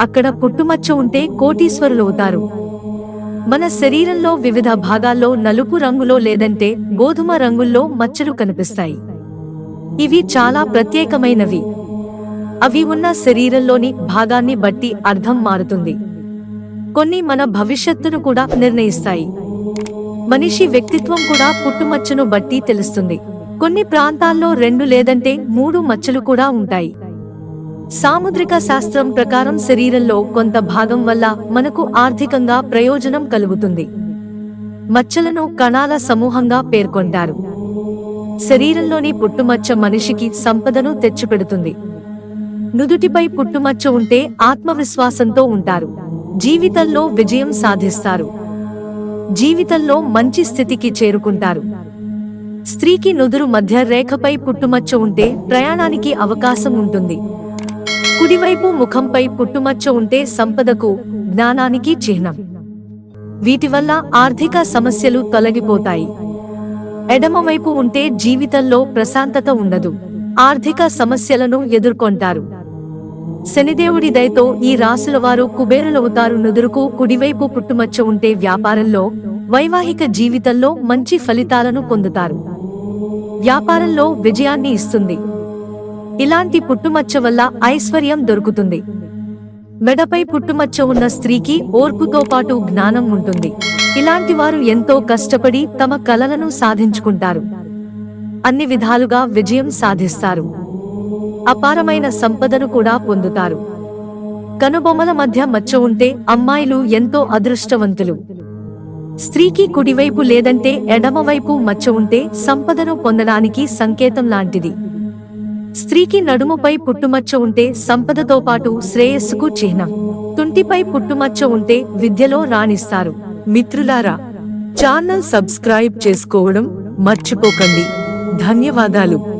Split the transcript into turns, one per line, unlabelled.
అక్కడ పుట్టుమచ్చ ఉంటే కోటీశ్వరులవుతారు మన శరీరంలో వివిధ భాగాల్లో నలుపు రంగులో లేదంటే గోధుమ రంగుల్లో మచ్చలు కనిపిస్తాయి. ఇవి చాలా ప్రత్యేకమైనవి. అవి ఉన్న శరీరంలోని భాగాన్ని బట్టి అర్థం మారుతుంది. కొన్ని మన భవిష్యత్తును కూడా నిర్ణయిస్తాయి. మనిషి వ్యక్తిత్వం కూడా పుట్టుమచ్చను బట్టి తెలుస్తుంది. కొన్ని ప్రాంతాల్లో రెండు లేదంటే మూడు మచ్చలు కూడా ఉంటాయి. సాముద్రిక శాస్త్రం ప్రకారం శరీరంలో కొంత భాగం వల్ల మనకు ఆర్థికంగా ప్రయోజనం కలుగుతుంది. మచ్చలను కణాల సమూహంగా పేర్కొంటారు. శరీరంలోని పుట్టుమచ్చ మనిషికి సంపదను తెచ్చిపెడుతుంది. నుదుటిపై పుట్టుమచ్చ ఉంటే ఆత్మవిశ్వాసంతో ఉంటారు. జీవితంలో విజయం సాధిస్తారు. జీవితంలో మంచి స్థితికి చేరుకుంటారు. స్త్రీకి నుదురు మధ్య రేఖపై పుట్టుమచ్చ ఉంటే ప్రయాణానికి అవకాశం ఉంటుంది. కుడివైపు ముఖంపై పుట్టుమచ్చ ఉంటే సంపదకు జ్ఞానానికి చిహ్నం. వీటి వల్ల ఆర్థిక సమస్యలు తొలగిపోతాయి. ఎడమవైపు ఉంటే జీవితంలో ప్రశాంతత ఉండదు. ఆర్థిక సమస్యలను ఎదుర్కొంటారు. శనిదేవుడి దయతో ఈ రాసుల వారు కుబేరులవుతారు నుదురుకు కుడివైపు పుట్టుమచ్చ ఉంటే వ్యాపారంలో వైవాహిక జీవితంలో మంచి ఫలితాలను పొందుతారు. వ్యాపారంలో విజయాన్ని ఇస్తుంది. ఇలాంటి పుట్టుమచ్చ వల్ల ఐశ్వర్యం దొరుకుతుంది. మెడపై పుట్టుమచ్చ ఉన్న స్త్రీకి ఓర్పుతో పాటు జ్ఞానం ఉంటుంది. ఇలాంటి వారు ఎంతో కష్టపడి తమ కలలను సాధించుకుంటారు. అన్ని విధాలుగా విజయం సాధిస్తారు. అపారమైన సంపదను కూడా పొందుతారు. కనుబొమ్మల మధ్య మచ్చ ఉంటే అమ్మాయిలు ఎంతో అదృష్టవంతులు. స్త్రీకి కుడివైపు లేదంటే ఎడమవైపు మచ్చ ఉంటే సంపదను పొందడానికి సంకేతం లాంటిది. స్త్రీకి నడుముపై పుట్టుమచ్చ ఉంటే సంపదతో పాటు శ్రేయస్సుకు చిహ్నం. తుంటిపై పుట్టుమచ్చ ఉంటే విద్యలో రాణిస్తారు. మిత్రులారా ఛానల్ సబ్స్క్రైబ్ చేసుకోవడం మర్చిపోకండి. ధన్యవాదాలు.